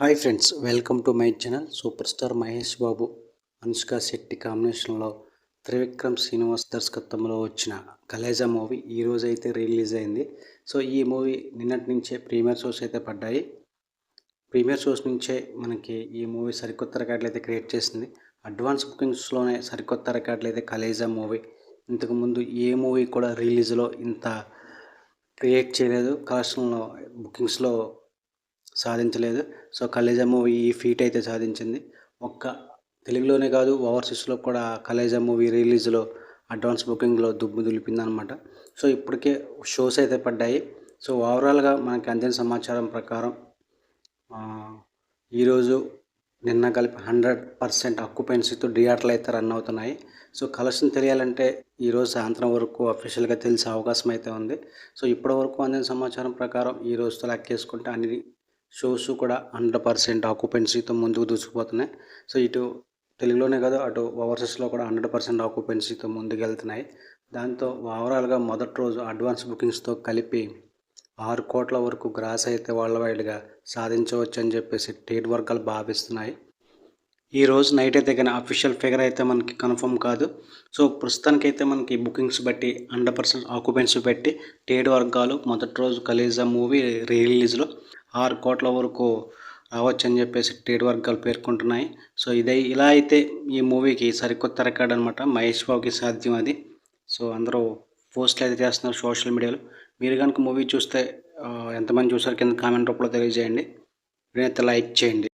Hi friends welcome to my channel super star Mahesh Babu Anushka Shetty కాంబినేషన్లో త్రివిక్రమ్ శ్రీనివాస్ దర్శకత్వంలో వచ్చిన Khaleja movie ఈరోజు అయితే రిలీజ్ అయింది. సో ఈ మూవీ నిన్నటి నుంచే ప్రీమియర్ షోస్ అయితే పడ్డాయి. ప్రీమియర్ షోస్ నుంచే మనకి ఈ మూవీ సరికొత్త రికార్డులు అయితే క్రియేట్ చేసింది. అడ్వాన్స్ బుకింగ్స్లోనే సరికొత్త రికార్డులు అయితే కలేజా మూవీ. ఇంతకుముందు ఏ మూవీ కూడా రిలీజ్లో ఇంత క్రియేట్ చేయలేదు. కలెక్షన్లో బుకింగ్స్లో సాధించలేదు. సో కలేజా మూవీ ఈ ఫీట్ అయితే సాధించింది. ఒక్క తెలుగులోనే కాదు ఓవర్సీస్లో కూడా కలేజా మూవీ రిలీజ్లో అడ్వాన్స్ బుకింగ్లో దుమ్ము దులిపిందనమాట. సో ఇప్పటికే షోస్ అయితే పడ్డాయి. సో ఓవరాల్గా మనకి అందిన సమాచారం ప్రకారం ఈరోజు నిన్న కలిపి హండ్రెడ్ పర్సెంట్ అక్యుపెన్సీతో థియేటర్లు అయితే రన్ అవుతున్నాయి. సో కలెక్షన్ తెలియాలంటే ఈరోజు సాయంత్రం వరకు అఫీషియల్గా తెలిసే అవకాశం అయితే ఉంది. సో ఇప్పటి వరకు అందిన సమాచారం ప్రకారం ఈ రోజుతో లెక్కేసుకుంటే అన్ని షోస్ కూడా హండ్రెడ్ పర్సెంట్ ఆక్యుపెన్సీతో ముందుకు దూసుకుపోతున్నాయి. సో ఇటు తెలుగులోనే కాదు అటు ఓవర్సీస్లో కూడా హండ్రెడ్ పర్సెంట్ ఆక్యుపెన్సీతో ముందుకెళ్తున్నాయి. దాంతో ఓవరాల్గా మొదటి రోజు అడ్వాన్స్ బుకింగ్స్తో కలిపి ఆరు కోట్ల వరకు గ్రాస్ అయితే వాళ్ళ వైడ్గా సాధించవచ్చు అని చెప్పేసి ట్రేడ్ వర్గాలు భావిస్తున్నాయి. ఈ రోజు నైట్ అయితే కానీ అఫీషియల్ ఫిగర్ అయితే మనకి కన్ఫర్మ్ కాదు. సో ప్రస్తుతానికైతే మనకి బుకింగ్స్ బట్టి హండ్రెడ్ పర్సెంట్ ఆక్యుపెన్సీ పెట్టి ట్రేడ్ వర్గాలు మొదటి రోజు కలీజా మూవీ రిలీజ్లో ఆరు కోట్ల వరకు రావచ్చు అని చెప్పేసి ట్రేడ్ వర్గాలు పేర్కొంటున్నాయి. సో ఇదే ఇలా అయితే ఈ మూవీకి సరికొత్త రికార్డ్ అనమాట మహేష్ బాబుకి సాధ్యం అది. సో అందరూ పోస్ట్లు అయితే చేస్తున్నారు సోషల్ మీడియాలో. మీరు కనుక మూవీ చూస్తే ఎంతమంది చూసారు కింద కామెంట్ రూపంలో తెలియజేయండి. వీడైతే లైక్ చేయండి.